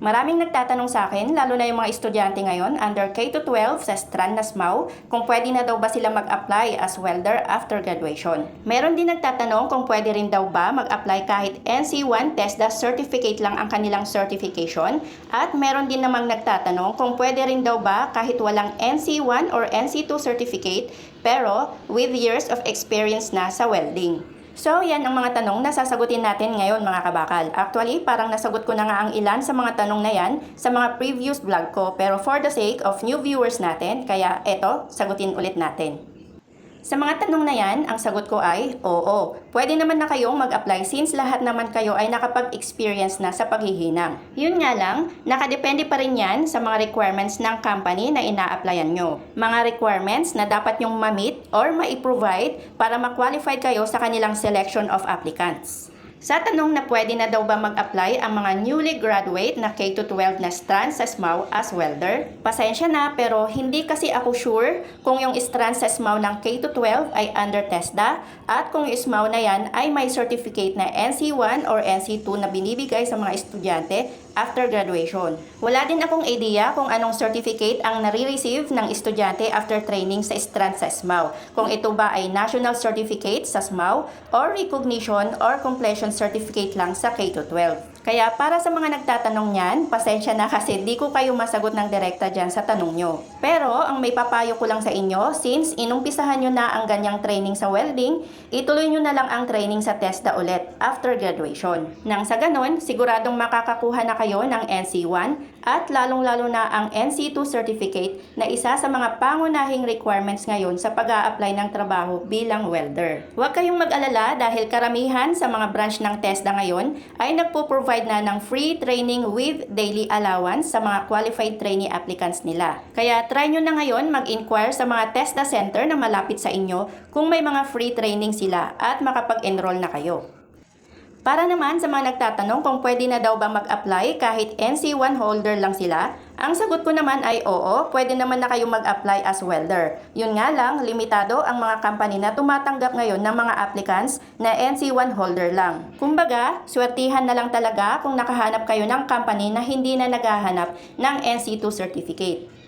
Maraming nagtatanong sa akin, lalo na yung mga estudyante ngayon under K-12 sa Strand Nasmau, kung pwede na daw ba sila mag-apply as welder after graduation. Meron din nagtatanong kung pwede rin daw ba mag-apply kahit NC1 TESDA certificate lang ang kanilang certification at meron din namang nagtatanong kung pwede rin daw ba kahit walang NC1 or NC2 certificate pero with years of experience na sa welding. So, yan ang mga tanong na sasagutin natin ngayon mga kabakal. Actually, parang nasagot ko na nga ang ilan sa mga tanong na yan sa mga previous vlog ko. Pero for the sake of new viewers natin, kaya eto, sagutin ulit natin. Sa mga tanong na yan, ang sagot ko ay, oo. Pwede naman na kayong mag-apply since lahat naman kayo ay nakapag-experience na sa paghihinang. Yun nga lang, nakadepende pa rin yan sa mga requirements ng company na ina-applyan nyo. Mga requirements na dapat nyong ma-meet or ma-provide para ma-qualify kayo sa kanilang selection of applicants. Sa tanong na pwede na daw ba mag-apply ang mga newly graduate na K-12 na strand sa SMAW as welder? Pasensya na pero hindi kasi ako sure kung yung strand sa SMAW ng K-12 ay under TESDA at kung yung SMAW na yan ay may certificate na NC1 or NC2 na binibigay sa mga estudyante after graduation. Wala din akong idea kung anong certificate ang nare-receive ng estudyante after training sa strand sa SMAW. Kung ito ba ay national certificate sa SMAW or recognition or completion certificate lang sa K-12. Kaya para sa mga nagtatanong niyan, pasensya na kasi di ko kayo masagot ng direkta dyan sa tanong nyo. Pero ang may papayo ko lang sa inyo, since inumpisahan nyo na ang ganyang training sa welding, ituloy nyo na lang ang training sa TESDA ulit after graduation. Nang sa ganon, siguradong makakakuha na kayo ng NC1 at lalong-lalo na ang NC2 certificate na isa sa mga pangunahing requirements ngayon sa pag apply ng trabaho bilang welder. Huwag kayong mag-alala dahil karamihan sa mga branch ng TESDA ngayon ay nagpo-provide na ng free training with daily allowance sa mga qualified trainee applicants nila. Kaya try nyo na ngayon mag-inquire sa mga TESDA center na malapit sa inyo kung may mga free training sila at makapag-enroll na kayo. Para naman sa mga nagtatanong kung pwede na daw ba mag-apply kahit NC1 holder lang sila, ang sagot ko naman ay oo, pwede naman na kayo mag-apply as welder. Yun nga lang, limitado ang mga company na tumatanggap ngayon ng mga applicants na NC1 holder lang. Kumbaga, swertihan na lang talaga kung nakahanap kayo ng company na hindi na naghahanap ng NC2 certificate.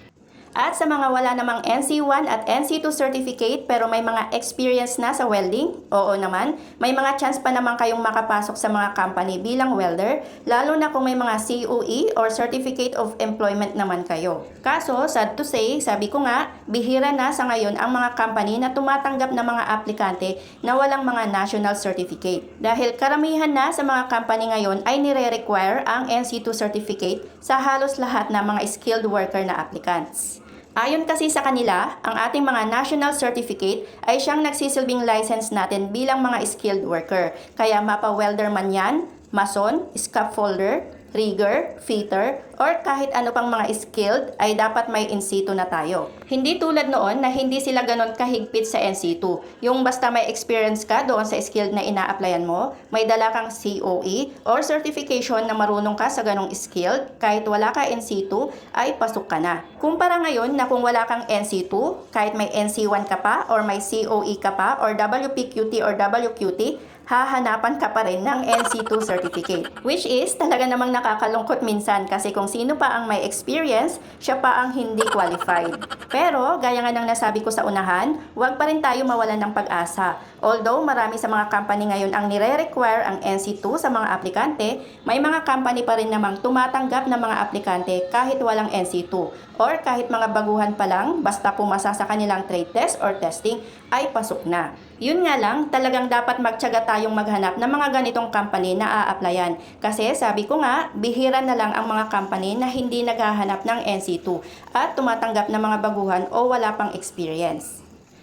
At sa mga wala namang NC1 at NC2 certificate pero may mga experience na sa welding, oo naman, may mga chance pa naman kayong makapasok sa mga company bilang welder, lalo na kung may mga COE or Certificate of Employment naman kayo. Kaso, sad to say, sabi ko nga, bihira na sa ngayon ang mga company na tumatanggap ng mga aplikante na walang mga national certificate. Dahil karamihan na sa mga company ngayon ay nire-require ang NC2 certificate sa halos lahat ng mga skilled worker na applicants. Ayon kasi sa kanila, ang ating mga national certificate ay siyang nagsisilbing license natin bilang mga skilled worker. Kaya mapa-welder man yan, mason, scaffolder, rigger, fitter, or kahit ano pang mga skilled ay dapat may NC2 na tayo. Hindi tulad noon na hindi sila ganon kahigpit sa NC2. Yung basta may experience ka doon sa skilled na ina-applyan mo, may dala kang COE or certification na marunong ka sa ganong skilled, kahit wala ka NC2 ay pasok ka na. Kumpara ngayon na kung wala kang NC2, kahit may NC1 ka pa or may COE ka pa or WPQT or WQT, hahanapan ka pa rin ng NC2 certificate. Which is talaga namang nakakalungkot minsan kasi kung sino pa ang may experience, siya pa ang hindi qualified. Pero, gaya nga ng nasabi ko sa unahan, huwag pa rin tayo mawalan ng pag-asa. Although marami sa mga company ngayon ang nire-require ang NC2 sa mga aplikante, may mga company pa rin namang tumatanggap ng mga aplikante kahit walang NC2 or kahit mga baguhan pa lang, basta pumasa sa kanilang trade test or testing, ay pasok na. Yun nga lang, talagang dapat magtyaga tayong maghanap ng mga ganitong company na a-applyan. Kasi sabi ko nga, bihira na lang ang mga company na hindi naghahanap ng NC2 at tumatanggap ng mga baguhan o wala pang experience.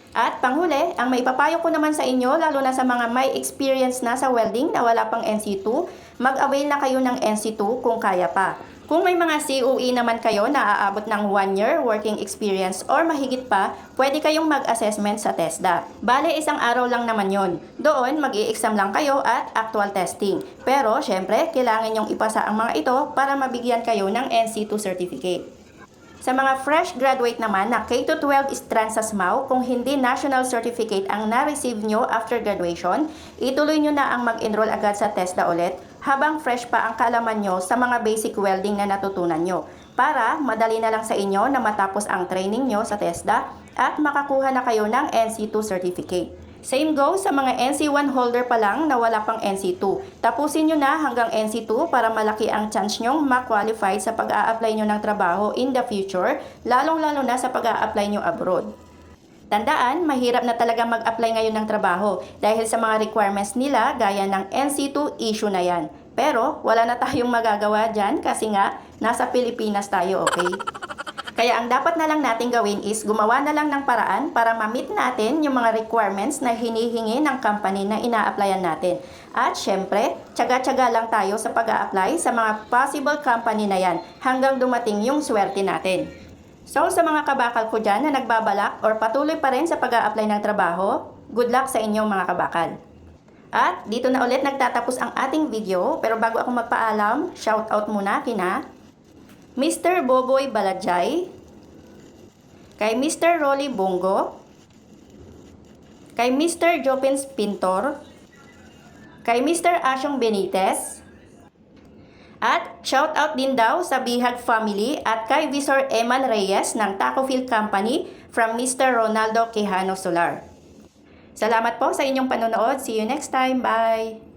At panghuli, ang may papayo ko naman sa inyo, lalo na sa mga may experience na sa welding na wala pang NC2, mag-avail na kayo ng NC2 kung kaya pa. Kung may mga COE naman kayo na aabot ng 1 year working experience or mahigit pa, pwede kayong mag-assessment sa TESDA. Bale, isang araw lang naman yon. Doon, mag exam lang kayo at actual testing. Pero, syempre, kailangan nyong ipasa ang mga ito para mabigyan kayo ng NC2 certificate. Sa mga fresh graduate naman na K-12 strand sa SMAU, kung hindi national certificate ang na-receive nyo after graduation, ituloy nyo na ang mag-enroll agad sa TESDA ulit habang fresh pa ang kaalaman nyo sa mga basic welding na natutunan nyo para madali na lang sa inyo na matapos ang training nyo sa TESDA at makakuha na kayo ng NC2 certificate. Same goes sa mga NC1 holder pa lang na wala pang NC2. Tapusin nyo na hanggang NC2 para malaki ang chance nyong ma-qualify sa pag-a-apply nyo ng trabaho in the future, lalong-lalo na sa pag-a-apply nyo abroad. Tandaan, mahirap na talaga mag-apply ngayon ng trabaho dahil sa mga requirements nila gaya ng NC2 issue na yan. Pero wala na tayong magagawa dyan kasi nga nasa Pilipinas tayo, okay? Kaya ang dapat na lang natin gawin is gumawa na lang ng paraan para ma-meet natin yung mga requirements na hinihingi ng company na ina-applyan natin. At syempre, tsaga-tsaga lang tayo sa pag apply sa mga possible company na yan hanggang dumating yung swerte natin. So sa mga kabakal ko dyan na nagbabalak or patuloy pa rin sa pag apply ng trabaho, good luck sa inyong mga kabakal. At dito na ulit nagtatapos ang ating video pero bago ako magpaalam, shout out muna kina Mr. Boboy Balajay, kay Mr. Rolly Bongo, kay Mr. Jopins Pintor, kay Mr. Asyong Benitez, at shout out din daw sa Bihag family at kay Visor Eman Reyes ng Taco Field Company from Mr. Ronaldo Quijano Solar. Salamat po sa inyong panonood. See you next time. Bye!